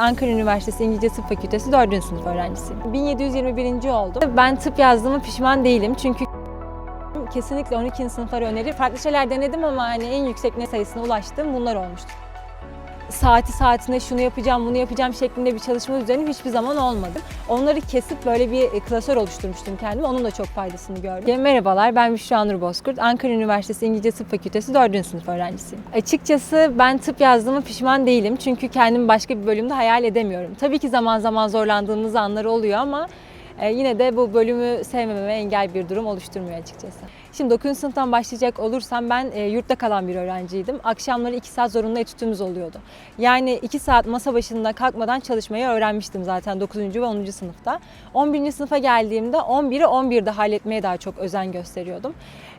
Ankara Üniversitesi İngilizce Tıp Fakültesi 4. sınıf öğrencisiyim. 1721. oldum. Ben tıp yazdığımı pişman değilim çünkü kesinlikle 12. sınıflara öneri. Farklı şeyler denedim ama hani en yüksek ne sayısına ulaştım bunlar olmuştu. Saati saatine şunu yapacağım, bunu yapacağım şeklinde bir çalışma düzenim hiçbir zaman olmadı. Onları kesip böyle bir e, klasör oluşturmuştum kendime. Onun da çok faydasını gördüm. Merhabalar, ben Büşra Nur Bozkurt. Ankara Üniversitesi İngilizce Tıp Fakültesi 4. sınıf öğrencisiyim. Açıkçası ben tıp yazdığımı pişman değilim. Çünkü kendimi başka bir bölümde hayal edemiyorum. Tabii ki zaman zaman zorlandığımız anlar oluyor ama yine de bu bölümü sevmememe engel bir durum oluşturmuyor açıkçası. Şimdi 9. sınıftan başlayacak olursam ben e, yurtta kalan bir öğrenciydim. Akşamları 2 saat zorunlu etütümüz oluyordu. Yani 2 saat masa başında kalkmadan çalışmayı öğrenmiştim zaten 9. ve 10. sınıfta. 11. sınıfa geldiğimde 11'i 11'de halletmeye daha çok özen gösteriyordum.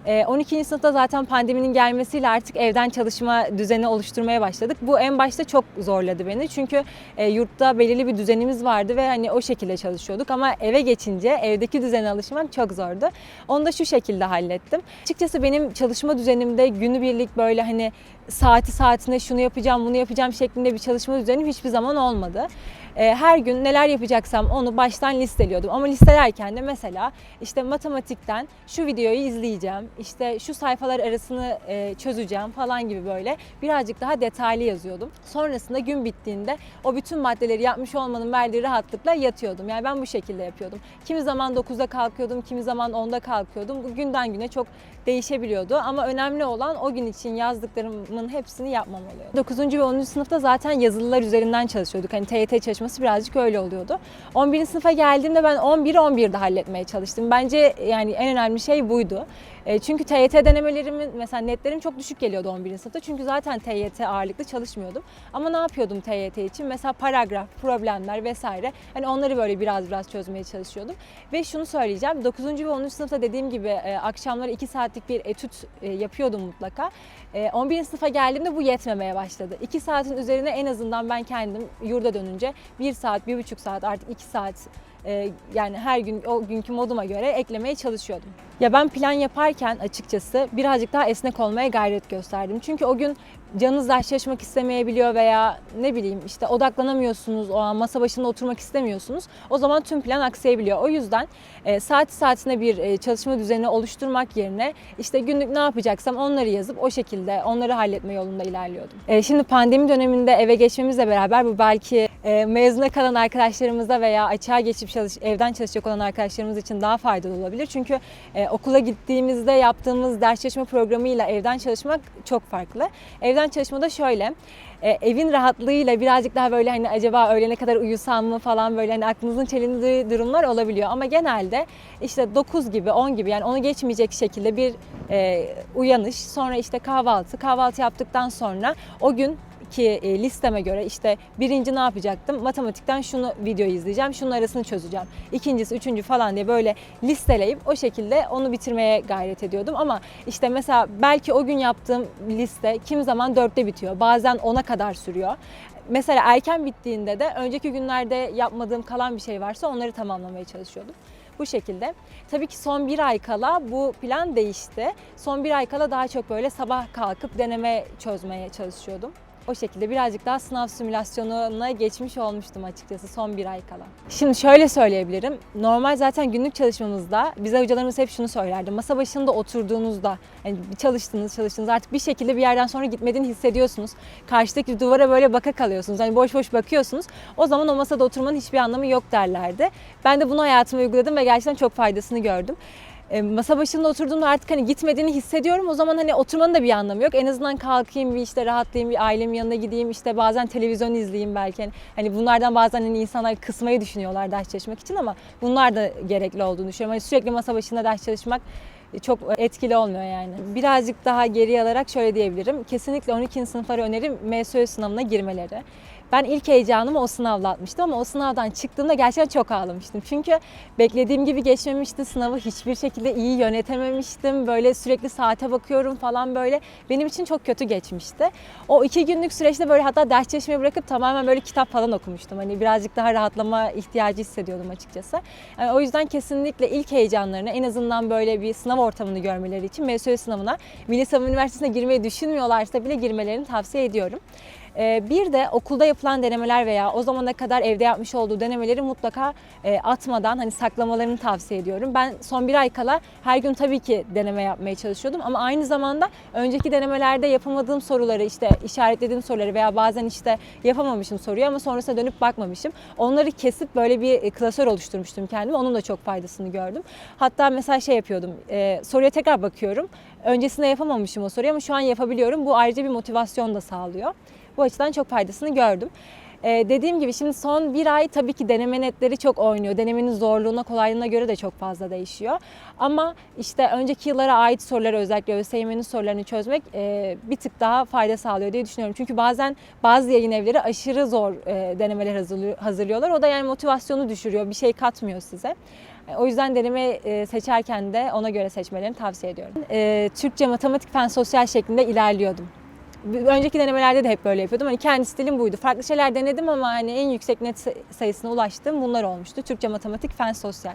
E, 12. sınıfta zaten pandeminin gelmesiyle artık evden çalışma düzeni oluşturmaya başladık. Bu en başta çok zorladı beni. Çünkü e, yurtta belirli bir düzenimiz vardı ve hani o şekilde çalışıyorduk ama eve geçince evdeki düzene alışmak çok zordu. Onu da şu şekilde hallettim. Açıkçası benim çalışma düzenimde günübirlik böyle hani saati saatine şunu yapacağım, bunu yapacağım şeklinde bir çalışma düzenim hiçbir zaman olmadı. E, Her gün neler yapacaksam onu baştan listeliyordum. Ama listelerken de mesela işte matematikten şu videoyu izleyeceğim, işte şu sayfalar arasını e, çözeceğim falan gibi böyle birazcık daha detaylı yazıyordum. Sonrasında gün bittiğinde o bütün maddeleri yapmış olmanın verdiği rahatlıkla yatıyordum. Yani ben bu şekilde yapıyordum. Kimi zaman 9'da kalkıyordum, kimi zaman 10'da kalkıyordum. Bu günden güne çok değişebiliyordu ama önemli olan o gün için yazdıklarımın hepsini yapmam oluyordu. 9. ve 10. sınıfta zaten yazılılar üzerinden çalışıyorduk. Hani TYT çalışması birazcık öyle oluyordu. 11. sınıfa geldiğimde ben 11'i 11'de halletmeye çalıştım. Bence yani en önemli şey buydu. E, Çünkü TYT denemelerimin mesela netlerim çok düşük geliyordu 11. sınıfta. Çünkü zaten TYT ağırlıklı çalışmıyordum. Ama ne yapıyordum TYT için? Mesela paragraf, problemler vesaire. Hani onları böyle biraz biraz çözmeye çalışıyordum. Ve şunu söyleyeceğim. 9. ve 10. sınıfta dediğim gibi e, akşamları 2 saatlik bir etüt e, yapıyordum mutlaka. E, 11. sınıfa geldiğimde bu yetmemeye başladı. 2 saatin üzerine en azından ben kendim yurda dönünce 1 saat, 1,5 saat artık 2 saat yani her gün o günkü moduma göre eklemeye çalışıyordum. Ya ben plan yaparken açıkçası birazcık daha esnek olmaya gayret gösterdim. Çünkü o gün canınız çalışmak istemeyebiliyor veya ne bileyim işte odaklanamıyorsunuz o an masa başında oturmak istemiyorsunuz. O zaman tüm plan aksayabiliyor. O yüzden e, saat saatine bir e, çalışma düzeni oluşturmak yerine işte günlük ne yapacaksam onları yazıp o şekilde onları halletme yolunda ilerliyordum. E, şimdi pandemi döneminde eve geçmemizle beraber bu belki e, mezuna kalan arkadaşlarımıza veya açığa geçip çalış, evden çalışacak olan arkadaşlarımız için daha faydalı olabilir. Çünkü e, okula gittiğimizde yaptığımız ders çalışma programıyla evden çalışmak çok farklı. Evden çalışmada şöyle, e, evin rahatlığıyla birazcık daha böyle hani acaba öğlene kadar uyusam mı falan böyle hani aklınızın çelindiği durumlar olabiliyor. Ama genelde işte 9 gibi 10 gibi yani onu geçmeyecek şekilde bir e, uyanış sonra işte kahvaltı kahvaltı yaptıktan sonra o gün ki e, listeme göre işte birinci ne yapacaktım? Matematikten şunu video izleyeceğim, şunun arasını çözeceğim. İkincisi, üçüncü falan diye böyle listeleyip o şekilde onu bitirmeye gayret ediyordum. Ama işte mesela belki o gün yaptığım liste kim zaman dörtte bitiyor. Bazen ona kadar sürüyor. Mesela erken bittiğinde de önceki günlerde yapmadığım kalan bir şey varsa onları tamamlamaya çalışıyordum. Bu şekilde. Tabii ki son bir ay kala bu plan değişti. Son bir ay kala daha çok böyle sabah kalkıp deneme çözmeye çalışıyordum. O şekilde birazcık daha sınav simülasyonuna geçmiş olmuştum açıkçası son bir ay kala. Şimdi şöyle söyleyebilirim. Normal zaten günlük çalışmamızda bize hocalarımız hep şunu söylerdi. Masa başında oturduğunuzda yani çalıştınız çalıştınız artık bir şekilde bir yerden sonra gitmediğini hissediyorsunuz. Karşıdaki duvara böyle baka kalıyorsunuz. Hani boş boş bakıyorsunuz. O zaman o masada oturmanın hiçbir anlamı yok derlerdi. Ben de bunu hayatıma uyguladım ve gerçekten çok faydasını gördüm e, masa başında oturduğumda artık hani gitmediğini hissediyorum. O zaman hani oturmanın da bir anlamı yok. En azından kalkayım bir işte rahatlayayım bir ailemin yanına gideyim işte bazen televizyon izleyeyim belki. Hani, hani bunlardan bazen hani insanlar kısmayı düşünüyorlar ders çalışmak için ama bunlar da gerekli olduğunu düşünüyorum. Hani sürekli masa başında ders çalışmak çok etkili olmuyor yani. Birazcık daha geriye alarak şöyle diyebilirim. Kesinlikle 12. sınıflara önerim MSÖ sınavına girmeleri. Ben ilk heyecanımı o sınavla atmıştım ama o sınavdan çıktığımda gerçekten çok ağlamıştım. Çünkü beklediğim gibi geçmemişti sınavı. Hiçbir şekilde iyi yönetememiştim. Böyle sürekli saate bakıyorum falan böyle. Benim için çok kötü geçmişti. O iki günlük süreçte böyle hatta ders çalışmayı bırakıp tamamen böyle kitap falan okumuştum. Hani birazcık daha rahatlama ihtiyacı hissediyordum açıkçası. Yani o yüzden kesinlikle ilk heyecanlarını en azından böyle bir sınav ortamını görmeleri için MSÖ sınavına Milli Savunma Üniversitesi'ne girmeyi düşünmüyorlarsa bile girmelerini tavsiye ediyorum. E, bir de okulda yapılan denemeler veya o zamana kadar evde yapmış olduğu denemeleri mutlaka e, atmadan hani saklamalarını tavsiye ediyorum. Ben son bir ay kala her gün tabii ki deneme yapmaya çalışıyordum ama aynı zamanda önceki denemelerde yapamadığım soruları işte işaretlediğim soruları veya bazen işte yapamamışım soruyu ama sonrasında dönüp bakmamışım. Onları kesip böyle bir e, klasör oluşturmuştum kendime. Onun da çok faydasını gördüm. Hatta mesela şey yapıyordum. e, soruya tekrar bakıyorum. Öncesinde yapamamışım o soruyu ama şu an yapabiliyorum. Bu ayrıca bir motivasyon da sağlıyor. Bu açıdan çok faydasını gördüm. Ee, dediğim gibi şimdi son bir ay tabii ki deneme netleri çok oynuyor. Denemenin zorluğuna, kolaylığına göre de çok fazla değişiyor. Ama işte önceki yıllara ait soruları özellikle ÖSYM'nin sorularını çözmek e, bir tık daha fayda sağlıyor diye düşünüyorum. Çünkü bazen bazı yayın evleri aşırı zor e, denemeler hazırlıyor- hazırlıyorlar. O da yani motivasyonu düşürüyor, bir şey katmıyor size. E, O yüzden deneme e, seçerken de ona göre seçmelerini tavsiye ediyorum. E, Türkçe, matematik, fen, sosyal şeklinde ilerliyordum. Önceki denemelerde de hep böyle yapıyordum. Hani kendi stilim buydu. Farklı şeyler denedim ama hani en yüksek net say- sayısına ulaştığım bunlar olmuştu. Türkçe, matematik, fen, sosyal.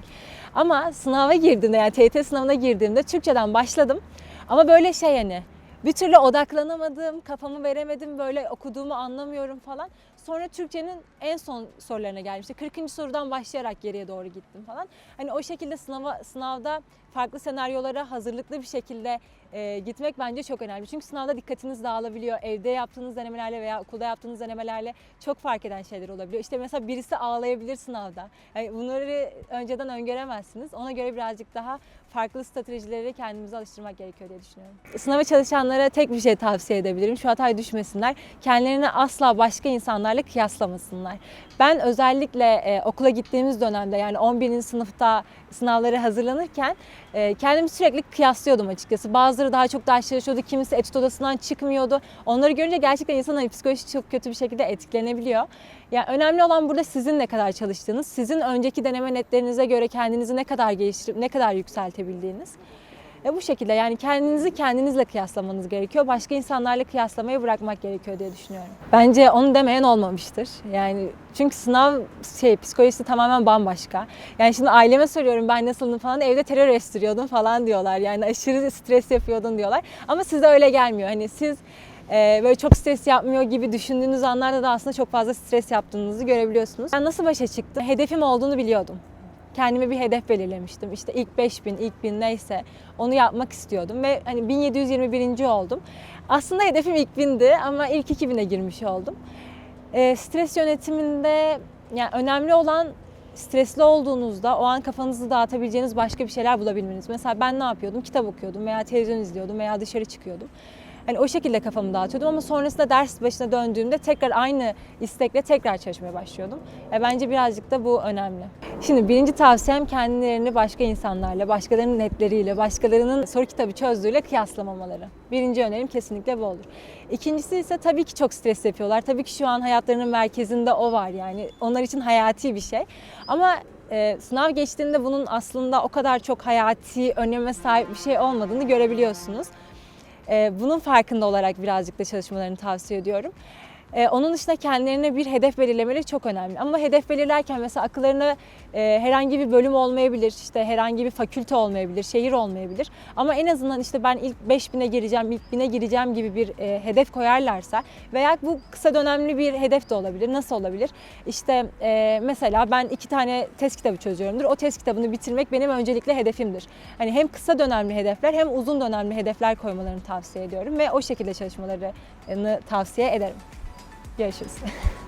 Ama sınava girdiğimde yani TYT sınavına girdiğimde Türkçeden başladım. Ama böyle şey hani bir türlü odaklanamadım, kafamı veremedim, böyle okuduğumu anlamıyorum falan. Sonra Türkçenin en son sorularına gelmişti. 40. sorudan başlayarak geriye doğru gittim falan. Hani o şekilde sınava, sınavda farklı senaryolara hazırlıklı bir şekilde e, gitmek bence çok önemli. Çünkü sınavda dikkatiniz dağılabiliyor. Evde yaptığınız denemelerle veya okulda yaptığınız denemelerle çok fark eden şeyler olabiliyor. İşte mesela birisi ağlayabilir sınavda. Yani bunları önceden öngöremezsiniz. Ona göre birazcık daha farklı stratejileri kendimize alıştırmak gerekiyor diye düşünüyorum. Sınava çalışanlara tek bir şey tavsiye edebilirim. Şu hataya düşmesinler. Kendilerini asla başka insanlarla kıyaslamasınlar. Ben özellikle e, okula gittiğimiz dönemde yani 11. sınıfta sınavları hazırlanırken e, kendimi sürekli kıyaslıyordum açıkçası. Bazıları daha çok ders çalışıyordu, kimisi etüt odasından çıkmıyordu. Onları görünce gerçekten insanın hani psikolojisi çok kötü bir şekilde etkilenebiliyor. Yani önemli olan burada sizin ne kadar çalıştığınız, sizin önceki deneme netlerinize göre kendinizi ne kadar geliştirip ne kadar yükseltebildiğiniz. E bu şekilde yani kendinizi kendinizle kıyaslamanız gerekiyor. Başka insanlarla kıyaslamayı bırakmak gerekiyor diye düşünüyorum. Bence onu demeyen olmamıştır. Yani çünkü sınav şey psikolojisi tamamen bambaşka. Yani şimdi aileme soruyorum ben nasıldım falan evde terör estiriyordum falan diyorlar. Yani aşırı stres yapıyordun diyorlar. Ama size öyle gelmiyor. Hani siz e, böyle çok stres yapmıyor gibi düşündüğünüz anlarda da aslında çok fazla stres yaptığınızı görebiliyorsunuz. Ben nasıl başa çıktım? Hedefim olduğunu biliyordum kendime bir hedef belirlemiştim. İşte ilk 5000, ilk 1000 neyse onu yapmak istiyordum ve hani 1721. oldum. Aslında hedefim ilk 1000'di ama ilk 2000'e girmiş oldum. Ee, stres yönetiminde yani önemli olan stresli olduğunuzda o an kafanızı dağıtabileceğiniz başka bir şeyler bulabilmeniz. Mesela ben ne yapıyordum? Kitap okuyordum veya televizyon izliyordum veya dışarı çıkıyordum. Hani o şekilde kafamı dağıtıyordum ama sonrasında ders başına döndüğümde tekrar aynı istekle tekrar çalışmaya başlıyordum. E bence birazcık da bu önemli. Şimdi birinci tavsiyem kendilerini başka insanlarla, başkalarının netleriyle, başkalarının soru kitabı çözdüğüyle kıyaslamamaları. Birinci önerim kesinlikle bu olur. İkincisi ise tabii ki çok stres yapıyorlar. Tabii ki şu an hayatlarının merkezinde o var yani. Onlar için hayati bir şey. Ama e, sınav geçtiğinde bunun aslında o kadar çok hayati öneme sahip bir şey olmadığını görebiliyorsunuz. E, bunun farkında olarak birazcık da çalışmalarını tavsiye ediyorum. E, onun dışında kendilerine bir hedef belirlemeleri çok önemli. Ama hedef belirlerken mesela akıllarına e, herhangi bir bölüm olmayabilir, işte herhangi bir fakülte olmayabilir, şehir olmayabilir. Ama en azından işte ben ilk 5000'e gireceğim, ilk 1000'e gireceğim gibi bir e, hedef koyarlarsa veya bu kısa dönemli bir hedef de olabilir. Nasıl olabilir? İşte e, mesela ben iki tane test kitabı çözüyorumdur. O test kitabını bitirmek benim öncelikle hedefimdir. Hani hem kısa dönemli hedefler hem uzun dönemli hedefler koymalarını tavsiye ediyorum ve o şekilde çalışmalarını tavsiye ederim. Görüşürüz.